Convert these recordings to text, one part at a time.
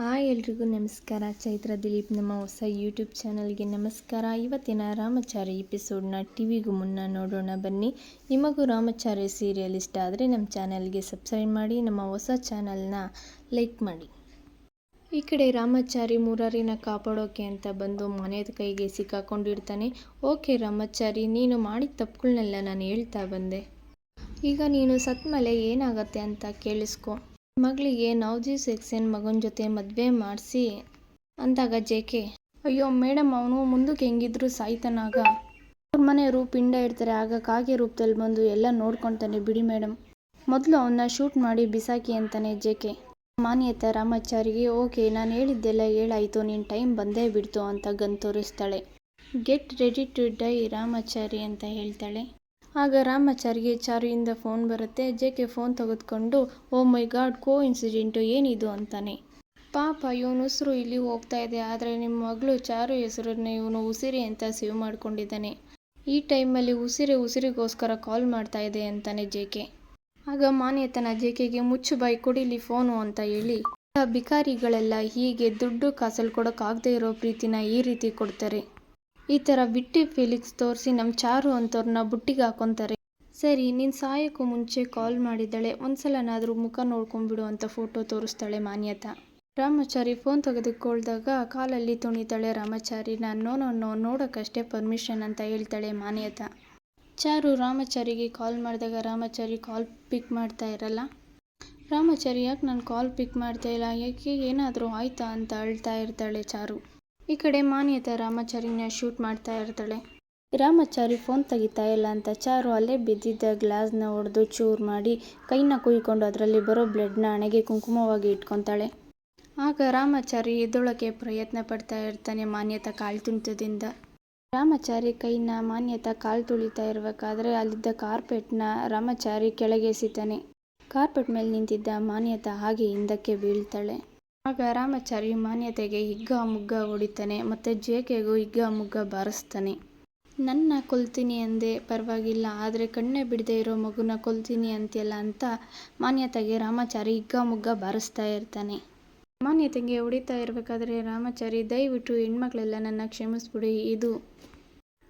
Hi ಎಲ್ರಿಗೂ ನಮಸ್ಕಾರ. ಚೈತ್ರ ದಿಲೀಪ್ ನಮ್ಮ ಹೊಸ ಯೂಟ್ಯೂಬ್ ಚಾನಲ್ಗೆ ನಮಸ್ಕಾರ. ಇವತ್ತಿನ ರಾಮಚಾರಿ ಎಪಿಸೋಡ್ನ ಟಿವಿಗೂ ಮುನ್ನ ನೋಡೋಣ ಬನ್ನಿ. ನಿಮಗೂ ರಾಮಚಾರಿ ಸೀರಿಯಲ್ ಇಷ್ಟ ಆದರೆ ನಮ್ಮ ಚಾನಲ್ಗೆ ಸಬ್ಸ್ಕ್ರೈಬ್ ಮಾಡಿ, ನಮ್ಮ ಹೊಸ ಚಾನಲ್ನ ಲೈಕ್ ಮಾಡಿ. ಈ ಕಡೆ ರಾಮಚಾರಿ ಮುರಾರಿನ ಕಾಪಾಡೋಕೆ ಅಂತ ಬಂದು ಮನೆಯ ಕೈಗೆ ಸಿಕ್ಕಾಕೊಂಡಿರ್ತಾನೆ. ಓಕೆ ರಾಮಚಾರಿ, ನೀನು ಮಾಡಿದ ತಪ್ಪುಗಳನ್ನೆಲ್ಲ ನಾನು ಹೇಳ್ತಾ ಬಂದೆ. ಈಗ ನೀನು ಸತ್ಮಲೆ ಏನಾಗತ್ತೆ ಅಂತ ಕೇಳಿಸ್ಕೊ. ಮಗಳಿಗೆ ನವಜಿ ಸೆಕ್ಸೆನ್ ಮಗನ ಜೊತೆ ಮದುವೆ ಮಾಡಿಸಿ ಅಂದಾಗ ಜೇಕೆ ಅಯ್ಯೋ ಮೇಡಮ್ ಅವನು ಮುಂದಕ್ಕೆ ಹೆಂಗಿದ್ರು ಸಾಯ್ತಾನಾಗ. ಅವ್ರ ಮನೆಯವರು ಪಿಂಡ ಇಡ್ತಾರೆ, ಆಗ ಕಾಗೆ ರೂಪದಲ್ಲಿ ಬಂದು ಎಲ್ಲ ನೋಡ್ಕೊತಾನೆ, ಬಿಡಿ ಮೇಡಮ್ ಮೊದಲು ಅವನ್ನ ಶೂಟ್ ಮಾಡಿ ಬಿಸಾಕಿ ಅಂತಾನೆ ಜೇಕೆ ಮಾನ್ಯತೆ ರಾಮಾಚಾರಿಗೆ, ಓಕೆ, ನಾನು ಹೇಳಿದ್ದೆಲ್ಲ ಹೇಳಾಯಿತು ನಿನ್ನ ಟೈಮ್ ಬಂದೇ ಬಿಡ್ತು ಅಂತ gun ತೋರಿಸ್ತಾಳೆ. Get ready to die Ramachari ಅಂತ ಹೇಳ್ತಾಳೆ. ಆಗ ರಾಮಾಚಾರಿಗೆ ಚಾರುಯಿಂದ ಫೋನ್ ಬರುತ್ತೆ. ಜೆಕೆ ಫೋನ್ ತೆಗೆದುಕೊಂಡು, ಓ ಮೈ ಗಾಡ್, ಕೋ ಇನ್ಸಿಡೆಂಟು ಏನಿದು? ಅಂತಾನೆ. ಪಾಪ, ಇವನು ಉಸಿರು ಇಲ್ಲಿ ಹೋಗ್ತಾ ಇದೆ. ಆದರೆ ನಿಮ್ಮ ಮಗಳು ಚಾರು ಹೆಸರನ್ನ ಇವನು ಉಸಿರಿ ಅಂತ ಸೇವ್ ಮಾಡ್ಕೊಂಡಿದ್ದಾನೆ. ಈ ಟೈಮಲ್ಲಿ ಉಸಿರಿ ಉಸಿರಿಗೋಸ್ಕರ ಕಾಲ್ ಮಾಡ್ತಾ ಇದೆ ಅಂತಾನೆ ಜೆಕೆ ಆಗ ಮಾನ್ಯತನ ಜೆಕೆಗೆ ಮುಚ್ಚು ಬಾಯಿ, ಕೊಡಿಲಿ ಫೋನು ಅಂತ ಹೇಳಿ ಆ ಬಿಕಾರಿಗಳೆಲ್ಲ ಹೀಗೆ ದುಡ್ಡು ಕಾಸಲ್ಲಿ ಕೊಡೋಕ್ಕಾಗದೇ ಇರೋ ಪ್ರೀತಿನ ಈ ರೀತಿ ಕೊಡ್ತಾರೆ. ಈ ಥರ ಬಿಟ್ಟಿ ಫೀಲಿಕ್ಸ್ ತೋರಿಸಿ ನಮ್ಮ ಚಾರು ಅಂತವ್ರನ್ನ ಬುಟ್ಟಿಗೆ ಹಾಕೊತಾರೆ. ಸರಿ, ನೀನು ಸಾಯೋಕ್ಕೂ ಮುಂಚೆ ಕಾಲ್ ಮಾಡಿದ್ದಾಳೆ. ಒಂದ್ಸಲನಾದರೂ ಮುಖ ನೋಡ್ಕೊಂಡ್ಬಿಡು ಅಂತ ಫೋಟೋ ತೋರಿಸ್ತಾಳೆ ಮಾನ್ಯತಾ. ರಾಮಾಚಾರಿ ಫೋನ್ ತೆಗೆದುಕೊಳ್ದಾಗ ಕಾಲಲ್ಲಿ ತುಣಿತಾಳೆ ರಾಮಾಚಾರಿ. ನಾನು ನೋ ನೋ ನೋ, ನೋಡೋಕ್ಕಷ್ಟೇ ಪರ್ಮಿಷನ್ ಅಂತ ಹೇಳ್ತಾಳೆ ಮಾನ್ಯತಾ. ಚಾರು ರಾಮಾಚಾರಿಗೆ ಕಾಲ್ ಮಾಡಿದಾಗ ರಾಮಾಚಾರಿ ಕಾಲ್ ಪಿಕ್ ಮಾಡ್ತಾ ಇರಲ್ಲ. ರಾಮಾಚಾರಿ, ಯಾಕೆ ನಾನು ಕಾಲ್ ಪಿಕ್ ಮಾಡ್ತಾ ಇಲ್ಲ? ಯಾಕೆ, ಏನಾದರೂ ಆಯ್ತಾ ಅಂತ ಅಳ್ತಾ ಇರ್ತಾಳೆ ಚಾರು. ಈ ಕಡೆ ಮಾನ್ಯತಾ ರಾಮಾಚಾರಿನ ಶೂಟ್ ಮಾಡ್ತಾ ಇರ್ತಾಳೆ. ರಾಮಾಚಾರಿ ಫೋನ್ ತೆಗಿತಾ ಇಲ್ಲ ಅಂತ ಚಾರು ಅಲ್ಲೇ ಬಿದ್ದಿದ್ದ ಗ್ಲಾಸ್ನ ಒಡೆದು ಚೂರು ಮಾಡಿ ಕೈನ ಕುಯ್ಕೊಂಡು ಅದರಲ್ಲಿ ಬರೋ ಬ್ಲಡ್ನ ಹಣೆಗೆ ಕುಂಕುಮವಾಗಿ ಇಟ್ಕೊತಾಳೆ. ಆಗ ರಾಮಾಚಾರಿ ಎದ್ದೊಳಕ್ಕೆ ಪ್ರಯತ್ನ ಪಡ್ತಾ ಇರ್ತಾನೆ ಮಾನ್ಯತಾ ಕಾಲು ತುಂಟದಿಂದ ರಾಮಾಚಾರಿ ಕೈನ ಮಾನ್ಯತಾ ಕಾಲು ತುಳಿತಾ ಇರಬೇಕಾದ್ರೆ ಅಲ್ಲಿದ್ದ ಕಾರ್ಪೆಟ್ನ ರಾಮಾಚಾರಿ ಕೆಳಗೆ ಎಸಿತಾನೆ. ಕಾರ್ಪೆಟ್ ಮೇಲೆ ನಿಂತಿದ್ದ ಮಾನ್ಯತಾ ಹಾಗೆ ಹಿಂದಕ್ಕೆ ಬೀಳ್ತಾಳೆ. ಆಗ ರಾಮಾಚಾರಿ ಮಾನ್ಯತೆಗೆ ಹಿಗ್ಗ ಮುಗ್ಗ ಹೊಡಿತಾನೆ ಮತ್ತು ಜೇಕೆಗೂ ಹಿಗ್ಗ ಮುಗ್ಗ ಬಾರಿಸ್ತಾನೆ. ನನ್ನ ಕೊಲ್ತೀನಿ ಅಂದೆ, ಪರವಾಗಿಲ್ಲ, ಆದರೆ ಕಣ್ಣೇ ಬಿಡದೆ ಇರೋ ಮಗುನ ಕೊಲ್ತೀನಿ ಅಂತೆಲ್ಲ ಅಂತ ಮಾನ್ಯತೆಗೆ ರಾಮಾಚಾರಿ ಹಿಗ್ಗ ಮುಗ್ಗ ಬಾರಿಸ್ತಾ ಇರ್ತಾನೆ. ಮಾನ್ಯತೆಗೆ ಹೊಡಿತಾ ಇರಬೇಕಾದ್ರೆ ರಾಮಾಚಾರಿ, ದಯವಿಟ್ಟು ಹೆಣ್ಮಕ್ಳೆಲ್ಲ ನನ್ನ ಕ್ಷಮಿಸ್ಬಿಡಿ, ಇದು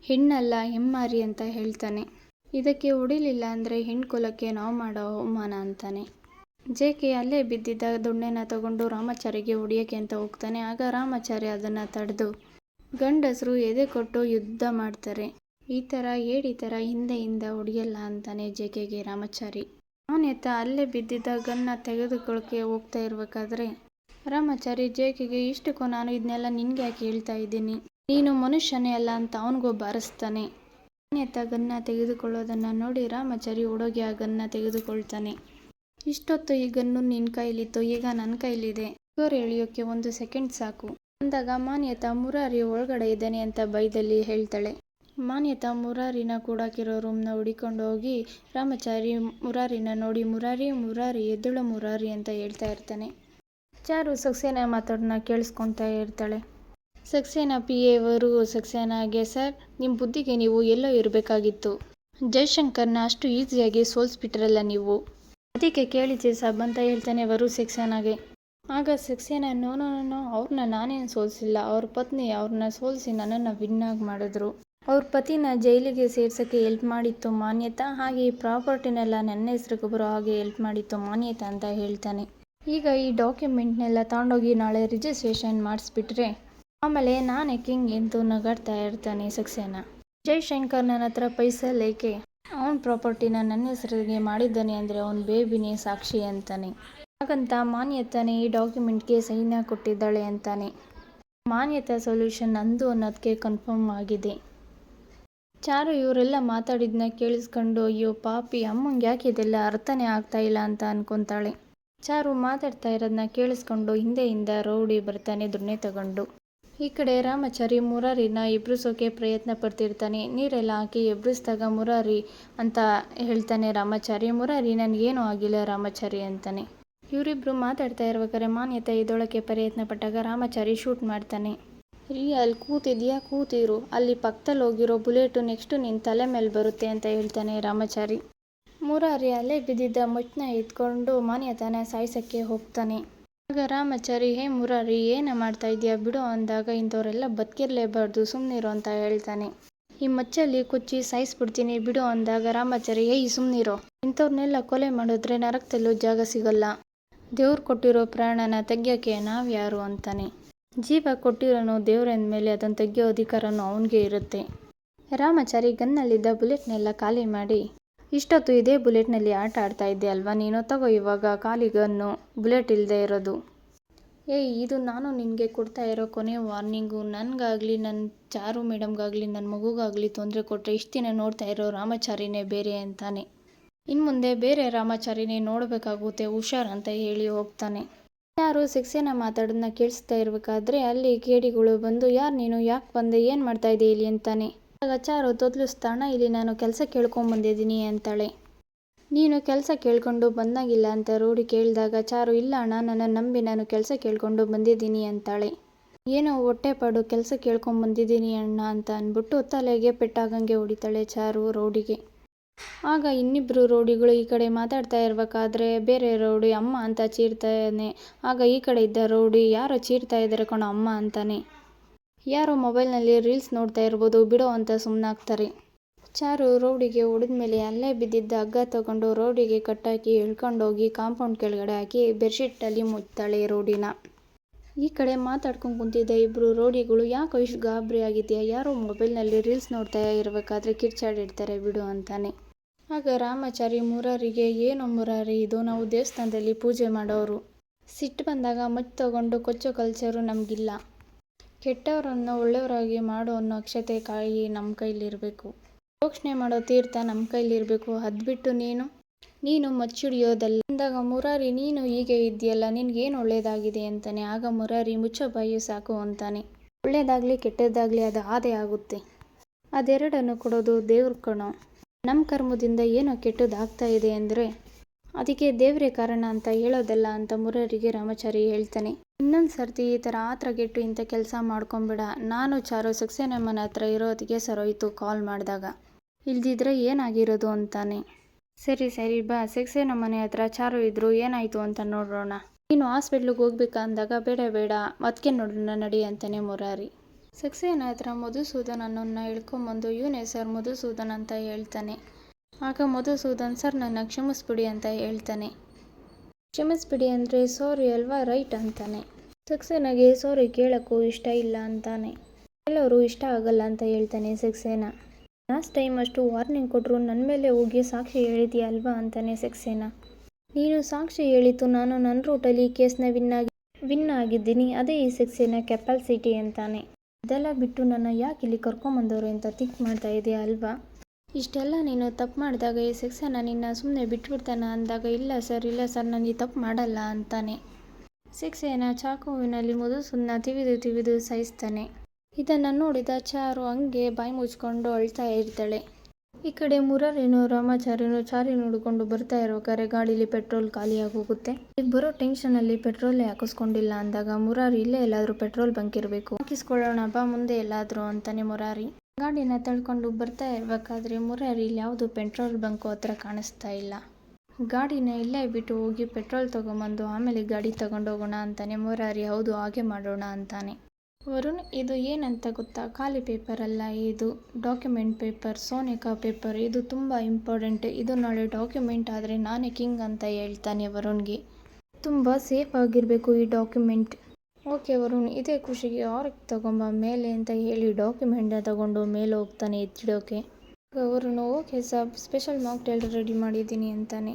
ಹೆಣ್ಣಲ್ಲ, ಹೆಮ್ಮಾರಿ ಅಂತ ಹೇಳ್ತಾನೆ. ಇದಕ್ಕೆ ಹೊಡಿಲಿಲ್ಲ ಅಂದರೆ ಹೆಣ್ಣು ಕೊಲಕ್ಕೆ ನಾವು ಮಾಡೋ ಅವಮಾನ ಅಂತಾನೆ. ಜೇಕೆ ಅಲ್ಲೇ ಬಿದ್ದಿದ್ದ ದೊಣ್ಣೆನ ತಗೊಂಡು ರಾಮಾಚಾರಿಗೆ ಹೊಡಿಯೋಕೆ ಅಂತ ಹೋಗ್ತಾನೆ. ಆಗ ರಾಮಾಚಾರಿ ಅದನ್ನು ತಡೆದು ಗಂಡಸರು ಎದೆ ಕೊಟ್ಟು ಯುದ್ಧ ಮಾಡ್ತಾರೆ. ಈ ಥರ ಹೇಳಿ ಥರ ಹಿಂದೆಯಿಂದ ಹೊಡಿಯಲ್ಲ ಅಂತಾನೆ ಜೇಕೆಗೆ ರಾಮಾಚಾರಿ. ಅವನೆತ್ತ ಅಲ್ಲೇ ಬಿದ್ದಿದ್ದ ಗನ್ನ ತೆಗೆದುಕೊಳ್ಳೋಕೆ ಹೋಗ್ತಾ ಇರಬೇಕಾದ್ರೆ ರಾಮಾಚಾರಿ ಜೇಕೆಗೆ ಇಷ್ಟಕ್ಕೂ ನಾನು ಇದನ್ನೆಲ್ಲ ನಿನ್ಗೆ ಯಾಕೆ ಹೇಳ್ತಾ ಇದ್ದೀನಿ? ನೀನು ಮನುಷ್ಯನೇ ಅಲ್ಲ ಅಂತ ಅವನಿಗೂ ಬಾರಿಸ್ತಾನೆ. ಅವನೆತ್ತ ಗನ್ನ ತೆಗೆದುಕೊಳ್ಳೋದನ್ನು ನೋಡಿ ರಾಮಾಚಾರಿ ಹುಡುಗಿ ಆ ಗನ್ನ ತೆಗೆದುಕೊಳ್ತಾನೆ. ಇಷ್ಟೊತ್ತು ಈ ಗನ್ನು ನಿನ್ನ ಕೈಲಿತ್ತು ಈಗ ನನ್ನ ಕೈಲಿದೆ. ಇವರು ಎಳಿಯೋಕ್ಕೆ ಒಂದು ಸೆಕೆಂಡ್ ಸಾಕು. ಅಂದಾಗ ಮಾನ್ಯತಾ ಮುರಾರಿ ಒಳಗಡೆ ಇದ್ದಾನೆ ಅಂತ ಬೈದಲ್ಲಿ ಹೇಳ್ತಾಳೆ. ಮಾನ್ಯತಾ ಮುರಾರಿನ ಕೂಡಾಕಿರೋ ರೂಮ್ನ ಹುಡಿಕೊಂಡು ಹೋಗಿ ರಾಮಚಾರಿ ಮುರಾರಿನ ನೋಡಿ ಮುರಾರಿ ಮುರಾರಿ ಎದ್ದಳು ಮುರಾರಿ ಅಂತ ಹೇಳ್ತಾ ಇರ್ತಾನೆ. ಚಾರು ಸಕ್ಸೇನಾ ಮಾತಾಡೋಣ ಕೇಳಿಸ್ಕೊತಾ ಇರ್ತಾಳೆ. ಸಕ್ಸೇನಾ ಪಿ ಎವರು ಸಕ್ಸೇನಾಗೆ ಸರ್. ನಿಮ್ಮ ಬುದ್ಧಿಗೆ ನೀವು ಎಲ್ಲೋ ಇರಬೇಕಾಗಿತ್ತು. ಜಯಶಂಕರ್ನ ಅಷ್ಟು ಈಸಿಯಾಗಿ ಸೋಲ್ಸ್ಬಿಟ್ರಲ್ಲ ನೀವು. ಅದಕ್ಕೆ ಕೇಳಿದ್ದೆ ಸಬ್ ಅಂತ ಹೇಳ್ತಾನೆ ವರು ಸೆಕ್ಸೇನಾಗೆ. ಆಗ ಸೆಕ್ಸೇನಾ, ನೋ ನೋ ನೋ ಅವ್ರನ್ನ ನಾನೇನು ಸೋಲಿಸಿಲ್ಲ. ಅವ್ರ ಪತ್ನಿ ಅವ್ರನ್ನ ಸೋಲಿಸಿ ನನ್ನನ್ನು ವಿನ್ನಾಗಿ ಮಾಡಿದ್ರು. ಅವ್ರ ಪತಿನ ಜೈಲಿಗೆ ಸೇರ್ಸೋಕ್ಕೆ ಹೆಲ್ಪ್ ಮಾಡಿತ್ತು ಮಾನ್ಯತಾ. ಹಾಗೆ ಈ ಪ್ರಾಪರ್ಟಿನೆಲ್ಲ ನನ್ನ ಹೆಸ್ರಿಗೆ ಬರೋ ಹಾಗೆ ಹೆಲ್ಪ್ ಮಾಡಿತ್ತು ಮಾನ್ಯತಾ ಅಂತ ಹೇಳ್ತಾನೆ. ಈಗ ಈ ಡಾಕ್ಯುಮೆಂಟ್ನೆಲ್ಲ ತಗೊಂಡೋಗಿ ನಾಳೆ ರಿಜಿಸ್ಟ್ರೇಷನ್ ಮಾಡಿಸ್ಬಿಟ್ರೆ, ಆಮೇಲೆ ನಾನೇ ಕಿಂಗ್ ಎಂದು ನಗಾಡ್ತಾ ಇರ್ತಾನೆ ಸಕ್ಸೇನಾ. ಜೈಶಂಕರ್ ನನ್ನ ಹತ್ರ ಪೈಸಾ ಲೇಕೆ? ಅವನ ಪ್ರಾಪರ್ಟಿನ ನನ್ನ ಹೆಸರಿಗೆ ಮಾಡಿದ್ದಾನೆ ಅಂದರೆ ಅವನ ಬೇಬಿನೇ ಸಾಕ್ಷಿ ಅಂತಾನೆ. ಹಾಗಂತ ಮಾನ್ಯತಾನೆ ಈ ಡಾಕ್ಯುಮೆಂಟ್ಗೆ ಸೈನ್ಯ ಕೊಟ್ಟಿದ್ದಾಳೆ ಅಂತಾನೆ. ಮಾನ್ಯತಾ ಸೊಲ್ಯೂಷನ್ ಅಂದು ಅನ್ನೋದಕ್ಕೆ ಕನ್ಫರ್ಮ್ ಆಗಿದೆ. ಚಾರು ಇವರೆಲ್ಲ ಮಾತಾಡಿದ್ನ ಕೇಳಿಸ್ಕೊಂಡು, ಅಯ್ಯೋ ಪಾಪಿ, ಅಮ್ಮಂಗೆ ಯಾಕೆ ಇದೆಲ್ಲ ಅರ್ಥನೇ ಆಗ್ತಾ ಇಲ್ಲ ಅಂತ ಅನ್ಕೊತಾಳೆ. ಚಾರು ಮಾತಾಡ್ತಾ ಇರೋದನ್ನ ಕೇಳಿಸ್ಕೊಂಡು ಹಿಂದೆಯಿಂದ ರೌಡಿ ಬರ್ತಾನೆ ದುಣ್ಣೆ ತಗೊಂಡು. ಈ ಕಡೆ ರಾಮಾಚಾರಿ ಮುರಾರಿನ ಎಬ್ರಿಸೋಕೆ ಪ್ರಯತ್ನ ಪಡ್ತಿರ್ತಾನೆ. ನೀರೆಲ್ಲ ಹಾಕಿ ಎಬ್ರಿಸಿದಾಗ ಮುರಾರಿ ಅಂತ ಹೇಳ್ತಾನೆ ರಾಮಾಚಾರಿ. ಮುರಾರಿ ನನಗೇನೂ ಆಗಿಲ್ಲ ರಾಮಾಚಾರಿ ಅಂತಾನೆ. ಇವರಿಬ್ಬರು ಮಾತಾಡ್ತಾ ಇರ್ಬೇಕಾದ್ರೆ ಮಾನ್ಯತೆ ಇದೊಳಕ್ಕೆ ಪ್ರಯತ್ನ ಪಟ್ಟಾಗ ರಾಮಾಚಾರಿ ಶೂಟ್ ಮಾಡ್ತಾನೆ. ರೀ ಅಲ್ಲಿ ಕೂತಿದ್ಯಾ? ಕೂತಿರು. ಅಲ್ಲಿ ಪಕ್ಕದಲ್ಲಿ ಹೋಗಿರೋ ಬುಲೆಟು ನೆಕ್ಸ್ಟು ನಿನ್ನ ತಲೆ ಮೇಲೆ ಬರುತ್ತೆ ಅಂತ ಹೇಳ್ತಾನೆ ರಾಮಾಚಾರಿ. ಮುರಾರಿ ಅಲ್ಲೇ ಬಿದ್ದಿದ್ದ ಮುಚ್ಚನ ಎತ್ಕೊಂಡು ಮಾನ್ಯತನ ಸಾಯಿಸೋಕ್ಕೆ ಹೋಗ್ತಾನೆ. ರಾಮಾಚಾರಿ ಹೇ ಮುರಾರಿ, ಏನ ಮಾಡ್ತಾ ಇದೀಯ ಬಿಡು ಅಂದಾಗ ಇಂಥವರೆಲ್ಲ ಬದುಕಿರ್ಲೇಬಾರ್ದು ಸುಮ್ಮನಿರು ಅಂತ ಹೇಳ್ತಾನೆ. ಈ ಮಚ್ಚಲ್ಲಿ ಕೊಚ್ಚಿ ಸಾಯಿಸ್ಬಿಡ್ತೀನಿ ಬಿಡು ಅಂದಾಗ ರಾಮಾಚಾರಿ, ಏಯ್ ಸುಮ್ಮನಿರೋ ಇಂಥವ್ರನ್ನೆಲ್ಲ ಕೊಲೆ ಮಾಡಿದ್ರೆ ನರಕದಲ್ಲೂ ಜಾಗ ಸಿಗಲ್ಲ. ದೇವ್ರು ಕೊಟ್ಟಿರೋ ಪ್ರಾಣನ ತೆಗಿಯೋಕ್ಕೆ ನಾವು ಯಾರು ಅಂತಾನೆ. ಜೀವ ಕೊಟ್ಟಿರೋನು ದೇವ್ರಂದ ಮೇಲೆ ಅದನ್ನು ತೆಗೆಯೋ ಅಧಿಕಾರನೂ ಅವನಿಗೆ ಇರುತ್ತೆ. ರಾಮಾಚಾರಿ ಗನ್ನಲ್ಲಿದ್ದ ಬುಲೆಟ್ನೆಲ್ಲ ಖಾಲಿ ಮಾಡಿ ಇಷ್ಟೊತ್ತು ಇದೇ ಬುಲೆಟ್ನಲ್ಲಿ ಆಟ ಆಡ್ತಾ ಇದ್ದೆ ಅಲ್ವಾ? ನೀನು ತಗೋ ಇವಾಗ ಕಾಲಿಗನ್ನು. ಬುಲೆಟ್ ಇಲ್ಲದೆ ಇರೋದು. ಏಯ್, ಇದು ನಾನು ನಿನಗೆ ಕೊಡ್ತಾ ಇರೋ ಕೊನೆ ವಾರ್ನಿಂಗು. ನನಗಾಗಲಿ ನನ್ನ ಚಾರು ಮೇಡಮ್ಗಾಗಲಿ ನನ್ನ ಮಗುಗಾಗಲಿ ತೊಂದರೆ ಕೊಟ್ಟರೆ ಇಷ್ಟು ದಿನ ನೋಡ್ತಾ ಇರೋ ರಾಮಾಚಾರಿನೇ ಬೇರೆ ಅಂತಾನೆ. ಇನ್ನು ಮುಂದೆ ಬೇರೆ ರಾಮಾಚಾರಿನೇ ನೋಡಬೇಕಾಗುತ್ತೆ, ಹುಷಾರ್ ಅಂತ ಹೇಳಿ ಹೋಗ್ತಾನೆ. ಯಾರು ಸೆಕ್ಸೇನ ಮಾತಾಡೋದನ್ನ ಕೇಳಿಸ್ತಾ ಇರಬೇಕಾದ್ರೆ ಅಲ್ಲಿ ಕೇಡಿಗಳು ಬಂದು, ಯಾರು ನೀನು? ಯಾಕೆ ಬಂದೆ? ಏನು ಮಾಡ್ತಾ ಇದ್ದೆ ಇಲ್ಲಿ? ಅಂತಾನೆ. ಆಗ ಚಾರು ತೊದಲಿಸ್ತಾಣ ಇಲ್ಲಿ ನಾನು ಕೆಲಸ ಕೇಳ್ಕೊಂಬಂದಿದ್ದೀನಿ ಅಂತಾಳೆ. ನೀನು ಕೆಲಸ ಕೇಳ್ಕೊಂಡು ಬಂದಾಗಿಲ್ಲ ಅಂತ ರೂಢಿ ಕೇಳಿದಾಗ, ಚಾರು ಇಲ್ಲ ಅಣ್ಣ, ನನ್ನ ನಂಬಿ ನಾನು ಕೆಲಸ ಕೇಳ್ಕೊಂಡು ಬಂದಿದ್ದೀನಿ ಅಂತಾಳೆ. ಏನೋ ಹೊಟ್ಟೆಪಾಡು ಕೆಲಸ ಕೇಳ್ಕೊಂಬಂದಿದ್ದೀನಿ ಅಣ್ಣ ಅಂತ ಅಂದ್ಬಿಟ್ಟು ತಲೆಗೆ ಪೆಟ್ಟಾಗಂಗೆ ಹೊಡಿತಾಳೆ ಚಾರು ರೋಡಿಗೆ ಆಗ ಇನ್ನಿಬ್ಬರು ರೋಡಿಗಳು ಈ ಕಡೆ ಮಾತಾಡ್ತಾ ಇರ್ಬೇಕಾದ್ರೆ, ಬೇರೆ ರೋಡಿ ಅಮ್ಮ ಅಂತ ಚೀರ್ತಾನೆ. ಆಗ ಈ ಕಡೆ ಇದ್ದ ರೋಡಿ ಯಾರೋ ಚೀರ್ತಾ ಇದ್ದಾರೆ ಕಣೋ ಅಮ್ಮ ಅಂತಾನೆ. ಯಾರೋ ಮೊಬೈಲ್ನಲ್ಲಿ ರೀಲ್ಸ್ ನೋಡ್ತಾ ಇರ್ಬೋದು, ಬಿಡೋ ಅಂತ ಸುಮ್ಮನಾಗ್ತಾರೆ ಚಾರು ರೋಡಿಗೆ ರೌಡಿಗೆ ಹೊಡೆದ್ಮೇಲೆ ಅಲ್ಲೇ ಬಿದ್ದಿದ್ದ ಹಗ್ಗ ತಗೊಂಡು ರೋಡಿಗೆ ಕಟ್ಟಾಕಿ ಇಳ್ಕೊಂಡೋಗಿ ಕಾಂಪೌಂಡ್ ಕೆಳಗಡೆ ಹಾಕಿ ಬೆಡ್ಶೀಟಲ್ಲಿ ಮುಚ್ತಾಳೆ ರೋಡಿನ. ಈ ಕಡೆ ಮಾತಾಡ್ಕೊಂಡು ಕುಂತಿದ್ದ ಇಬ್ಬರು ರೋಡಿಗಳು, ಯಾಕೋ ಇಷ್ಟು ಗಾಬರಿ ಆಗಿದೆಯಾ? ಯಾರೋ ಮೊಬೈಲ್ನಲ್ಲಿ ರೀಲ್ಸ್ ನೋಡ್ತಾ ಇರಬೇಕಾದ್ರೆ ಕಿರ್ಚಾಡಿರ್ತಾರೆ ಬಿಡು ಅಂತಾನೆ. ಆಗ ರಾಮಾಚಾರಿ ಮುರಾರಿಗೆ, ಏನು ಮುರಾರಿ, ಇದು ನಾವು ದೇವಸ್ಥಾನದಲ್ಲಿ ಪೂಜೆ ಮಾಡೋರು. ಸಿಟ್ಟು ಬಂದಾಗ ಮಚ್ಚು ತಗೊಂಡು ಕೊಚ್ಚೋ ಕಲ್ಚರು ನಮಗಿಲ್ಲ. ಕೆಟ್ಟವರನ್ನು ಒಳ್ಳೆಯವರಾಗಿ ಮಾಡೋ ಅನ್ನೋ ಅಕ್ಷತೆ ಕಾಯಿ ನಮ್ಮ ಕೈಲಿರಬೇಕು. ಯೋಚನೆ ಮಾಡೋ ತೀರ್ಥ ನಮ್ಮ ಕೈಲಿರಬೇಕು. ಅದ್ಬಿಟ್ಟು ನೀನು ನೀನು ಮಚ್ಚಿಡಿಯೋದಲ್ಲ. ಅಂದಾಗ ಮುರಾರಿ, ನೀನು ಹೀಗೆ ಇದೆಯಲ್ಲ ನಿನಗೇನು ಒಳ್ಳೇದಾಗಿದೆ ಅಂತಾನೆ. ಆಗ ಮುರಾರಿ, ಮುಚ್ಚ ಬಾಯಿ ಸಾಕು ಅಂತಾನೆ. ಒಳ್ಳೇದಾಗಲಿ ಕೆಟ್ಟದ್ದಾಗಲಿ ಅದು ಆದೇ ಆಗುತ್ತೆ. ಅದೆರಡನ್ನು ಕೊಡೋದು ದೇವ್ರ ಕಣೋ. ನಮ್ಮ ಕರ್ಮದಿಂದ ಏನೋ ಕೆಟ್ಟದಾಗ್ತಾ ಇದೆ ಅಂದರೆ ಅದಕ್ಕೆ ದೇವರೇ ಕಾರಣ ಅಂತ ಹೇಳೋದಲ್ಲ ಅಂತ ಮುರರಿಗೆ ರಾಮಾಚಾರಿ ಹೇಳ್ತಾನೆ. ಇನ್ನೊಂದು ಸರ್ತಿ ಈ ಥರ ಆತ್ರಗೆಟ್ಟು ಇಂಥ ಕೆಲಸ ಮಾಡ್ಕೊಂಬಿಡ. ನಾನು ಚಾರು ಸಕ್ಸೇನಮ್ಮನ ಹತ್ರ ಇರೋದಕ್ಕೆ ಸರೋಯಿತು ಕಾಲ್ ಮಾಡಿದಾಗ. ಇಲ್ದಿದ್ರೆ ಏನಾಗಿರೋದು ಅಂತಾನೆ. ಸರಿ ಸರಿ, ಬಾ. ಸಕ್ಸೇನಮ್ಮನೆ ಮನೆ ಹತ್ರ ಚಾರು ಇದ್ರು ಏನಾಯ್ತು ಅಂತ ನೋಡೋಣ ನೀನು ಹಾಸ್ಪಿಟ್ಲಿಗೆ ಹೋಗ್ಬೇಕಾ ಅಂದಾಗ ಬೇಡ ಬೇಡ. ಅದಕ್ಕೆ ನೋಡೋಣ ನಡಿ ಅಂತಾನೆ ಮುರಾರಿ. ಸಕ್ಸೇನ ಹತ್ರ ಮಧುಸೂದನ್ ಅನ್ನೋನ್ನ ಇಳ್ಕೊಂಬಂದು ಇವನೇ ಸರ್ ಮಧುಸೂದನ್ ಅಂತ ಹೇಳ್ತಾನೆ. ಆಗ ಮಧುಸೂದನ್ ಸರ್, ನನ್ನ ಕ್ಷಮಿಸ್ಬಿಡಿ ಅಂತ ಹೇಳ್ತಾನೆ. ಕ್ಷಮಿಸ್ಬಿಡಿ ಅಂದರೆ ಸಾರಿ ಅಲ್ವಾ? ರೈಟ್ ಅಂತಾನೆ. ಸಕ್ಸೇನಾಗೆ ಸಾರಿ ಕೇಳೋಕ್ಕೂ ಇಷ್ಟ ಇಲ್ಲ ಅಂತಾನೆ. ಕೆಲವರು ಇಷ್ಟ ಆಗಲ್ಲ ಅಂತ ಹೇಳ್ತಾನೆ ಸಕ್ಸೇನ. ಲಾಸ್ಟ್ ಟೈಮ್ ಅಷ್ಟು ವಾರ್ನಿಂಗ್ ಕೊಟ್ಟರು ನನ್ನ ಮೇಲೆ ಹೋಗಿ ಸಾಕ್ಷಿ ಹೇಳಿದ್ಯಾ ಅಲ್ವಾ? ಅಂತಾನೆ ಸಕ್ಸೇನ. ನೀನು ಸಾಕ್ಷಿ ಹೇಳಿತು ನಾನು ನನ್ನ ರೂಟಲ್ಲಿ ಕೇಸ್ನ ವಿನ್ ಆಗಿ ವಿನ್ ಆಗಿದ್ದೀನಿ. ಅದೇ ಈ ಸೆಕ್ಸೇನ ಕೆಪಾಸಿಟಿ ಅಂತಾನೆ. ಇದೆಲ್ಲ ಬಿಟ್ಟು ನನ್ನ ಯಾಕೆ ಇಲ್ಲಿ ಕರ್ಕೊಂಬಂದವರು ಅಂತ ಥಿಂಕ್ ಮಾಡ್ತಾ ಇದೆಯಾ ಅಲ್ವಾ? ಇಷ್ಟೆಲ್ಲ ನೀನು ತಪ್ಪು ಮಾಡಿದಾಗ ಈ ಸೆಕ್ಸನ್ನು ನಿನ್ನ ಸುಮ್ಮನೆ ಬಿಟ್ಬಿಡ್ತಾನ ಅಂದಾಗ, ಇಲ್ಲ ಸರ್ ಇಲ್ಲ ಸರ್ ನಾನು ಈ ತಪ್ಪು ಮಾಡಲ್ಲ ಅಂತಾನೆ. ಸೆಕ್ಸೇನ ಚಾಕುವಿನಲ್ಲಿ ಮುದುಸನ್ನ ತಿವಿದು ತಿವಿದು ಸಹಿಸ್ತಾನೆ. ಇದನ್ನು ನೋಡಿದ ಚಾರು ಹಂಗೆ ಬಾಯಿ ಮುಚ್ಕೊಂಡು ಅಳ್ತಾ ಇರ್ತಾಳೆ. ಈ ಕಡೆ ಮುರಾರಿನೂ ರಾಮಾಚಾರ್ಯನು ಚಾರಿ ನೋಡಿಕೊಂಡು ಬರ್ತಾ ಇರ್ಬೇಕಾದ್ರೆ ಗಾಡೀಲಿ ಪೆಟ್ರೋಲ್ ಖಾಲಿಯಾಗಿ ಹೋಗುತ್ತೆ ಈಗ ಬರೋ ಟೆನ್ಷನಲ್ಲಿ ಪೆಟ್ರೋಲೇ ಹಾಕಿಸ್ಕೊಂಡಿಲ್ಲ ಅಂದಾಗ ಮುರಾರಿ ಇಲ್ಲೇ ಎಲ್ಲಾದರೂ ಪೆಟ್ರೋಲ್ ಬಂಕ್ ಇರಬೇಕು. ಹಾಕಿಸ್ಕೊಳ್ಳೋಣ, ಬಾ ಮುಂದೆ ಎಲ್ಲಾದರೂ ಅಂತಾನೆ ಮುರಾರಿ. ಗಾಡಿನ ತಳ್ಕೊಂಡು ಬರ್ತಾ ಇರಬೇಕಾದ್ರೆ ಮುರಾರಿ ಇಲ್ಲಿ ಯಾವುದು ಪೆಟ್ರೋಲ್ ಬಂಕು ಹತ್ರ ಕಾಣಿಸ್ತಾ ಇಲ್ಲ. ಗಾಡಿನ ಇಲ್ಲೇ ಬಿಟ್ಟು ಹೋಗಿ ಪೆಟ್ರೋಲ್ ತೊಗೊಂಬಂದು ಆಮೇಲೆ ಗಾಡಿ ತಗೊಂಡೋಗೋಣ ಅಂತಾನೆ ಮುರಾರಿ ಹೌದು ಹಾಗೆ ಮಾಡೋಣ ಅಂತಾನೆ. ವರುಣ್, ಇದು ಏನಂತ ಗೊತ್ತಾ? ಖಾಲಿ ಪೇಪರ್ ಅಲ್ಲ ಇದು. ಡಾಕ್ಯುಮೆಂಟ್ ಪೇಪರ್ ಸೋನಿಕಾ ಪೇಪರ್ ಇದು ತುಂಬ ಇಂಪಾರ್ಟೆಂಟ್ ಇದು ನಾಳೆ ಡಾಕ್ಯುಮೆಂಟ್ ಆದರೆ ನಾನೇ ಕಿಂಗ್ ಅಂತ ಹೇಳ್ತಾನೆ ವರುಣ್ಗೆ. ತುಂಬ ಸೇಫ್ ಆಗಿರಬೇಕು ಈ ಡಾಕ್ಯುಮೆಂಟ್ ಓಕೆ ವರುಣ್, ಇದೇ ಖುಷಿಗೆ ಅವ್ರಿಗೆ ತಗೊಂಬ ಮೇಲೆ ಅಂತ ಹೇಳಿ ಡಾಕ್ಯುಮೆಂಟ್ನ ತಗೊಂಡು ಮೇಲೆ ಹೋಗ್ತಾನೆ ಎತ್ತಿಡೋಕೆ. ವರುಣ್, ಓಕೆ ಸಬ್ ಸ್ಪೆಷಲ್ ಮಾಕ್ಟೇಲ್ ರೆಡಿ ಮಾಡಿದ್ದೀನಿ ಅಂತಾನೆ.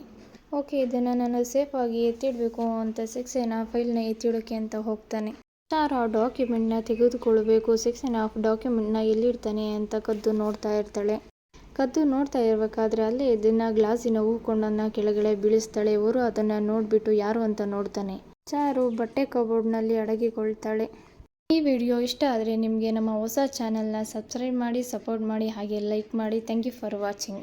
ಓಕೆ, ಇದನ್ನು ನಾನು ಸೇಫಾಗಿ ಎತ್ತಿಡಬೇಕು ಅಂತ ಸೆಕ್ಸೇನ ಫೈಲ್ನ ಎತ್ತಿಡೋಕೆ ಅಂತ ಹೋಗ್ತಾನೆ. ಸ್ಟಾರ್ ಆ ಡಾಕ್ಯುಮೆಂಟ್ನ ತೆಗೆದುಕೊಳ್ಬೇಕು ಸೆಕ್ಷನ್ ಆಫ್ ಡಾಕ್ಯುಮೆಂಟ್ನ ಎಲ್ಲಿಡ್ತಾನೆ ಅಂತ ಕದ್ದು ನೋಡ್ತಾ ಇರ್ತಾಳೆ. ಕದ್ದು ನೋಡ್ತಾ ಇರಬೇಕಾದ್ರೆ ಅಲ್ಲೇ ಇದನ್ನು ಗ್ಲಾಸಿನ ಹೂಕೊಂಡನ್ನು ಕೆಳಗಡೆ ಬೀಳಿಸ್ತಾಳೆ. ಅವರು ಅದನ್ನು ನೋಡಿಬಿಟ್ಟು ಯಾರು ಅಂತ ನೋಡ್ತಾನೆ. ಚಾರು ಬಟ್ಟೆ ಕಬೋರ್ಡ್ನಲ್ಲಿ ಅಡಗಿಕೊಳ್ತಾಳೆ. ಈ ವಿಡಿಯೋ ಇಷ್ಟ ಆದರೆ ನಿಮಗೆ ನಮ್ಮ ಹೊಸ ಚಾನಲ್ನ ಸಬ್ಸ್ಕ್ರೈಬ್ ಮಾಡಿ, ಸಪೋರ್ಟ್ ಮಾಡಿ ಹಾಗೆ ಲೈಕ್ ಮಾಡಿ. Thank you for watching.